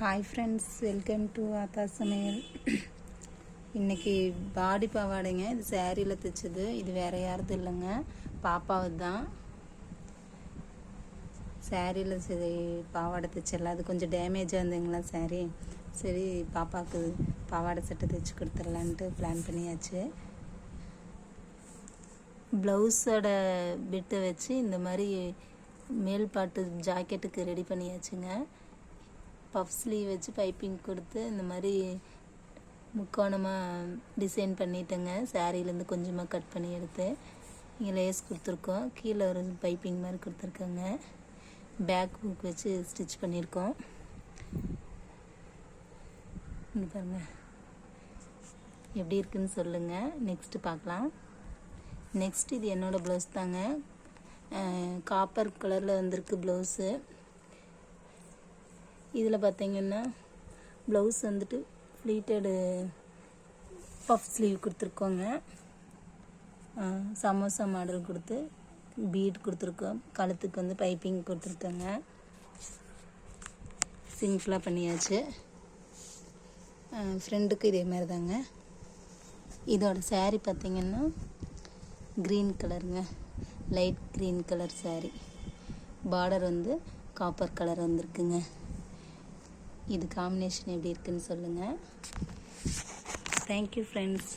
Hi friends welcome to ஆத்தா சமையல் இன்றைக்கி பாடி பாவாடைங்க. இது சேரீயில் தைச்சது. இது வேறு யாரது இல்லைங்க. பாப்பாவது தான் சேரீயில் சரி பாவாடை தைச்சிடல அது கொஞ்சம் டேமேஜாக இருந்தீங்களா சாரி சரி பாப்பாவுக்கு பாவாடை சட்டை தைச்சி கொடுத்துடலான்ட்டு பிளான் பண்ணியாச்சு. ப்ளவுஸோட பிட்டை வச்சு இந்த மாதிரி மேல் பாட்டு ஜாக்கெட்டுக்கு ரெடி பண்ணியாச்சுங்க. பஃப் ஸ்லீவ் வச்சு பைப்பிங் கொடுத்து இந்த மாதிரி முக்கோணமாக டிசைன் பண்ணிட்டேங்க. சாரீலேருந்து கொஞ்சமாக கட் பண்ணி எடுத்து இங்கே லேஸ் கொடுத்துருக்கோம். கீழே ஒரு பைப்பிங் மாதிரி கொடுத்துருக்கோங்க. பேக் புக் வச்சு ஸ்டிச் பண்ணியிருக்கோம். இங்கே பாருங்கள் எப்படி இருக்குன்னு சொல்லுங்கள் நெக்ஸ்ட்டு பார்க்கலாம். நெக்ஸ்ட் இது என்னோடய ப்ளவுஸ் தாங்க. காப்பர் கலரில் வந்திருக்கு ப்ளவுஸு இதில் பார்த்தீங்கன்னா ப்ளவுஸ் வந்துட்டு ஃப்ளீட்டடு பஃப் ஸ்லீவ் கொடுத்துருக்கோங்க. சமோசா மாடல் கொடுத்து பீட் கொடுத்துருக்கோம். கழுத்துக்கு வந்து பைப்பிங் கொடுத்துருக்கோங்க. சிம்பிளாக பண்ணியாச்சு. ஃப்ரெண்டுக்கு இதே மாதிரி தாங்க இதோட சேரீ பார்த்திங்கன்னா க்ரீன் கலருங்க light green colour sari border வந்து காப்பர் கலர் வந்திருக்குங்க. இது காம்பினேஷன் எப்படி இருக்குன்னு சொல்லுங்கள் தேங்க்யூ ஃப்ரெண்ட்ஸ்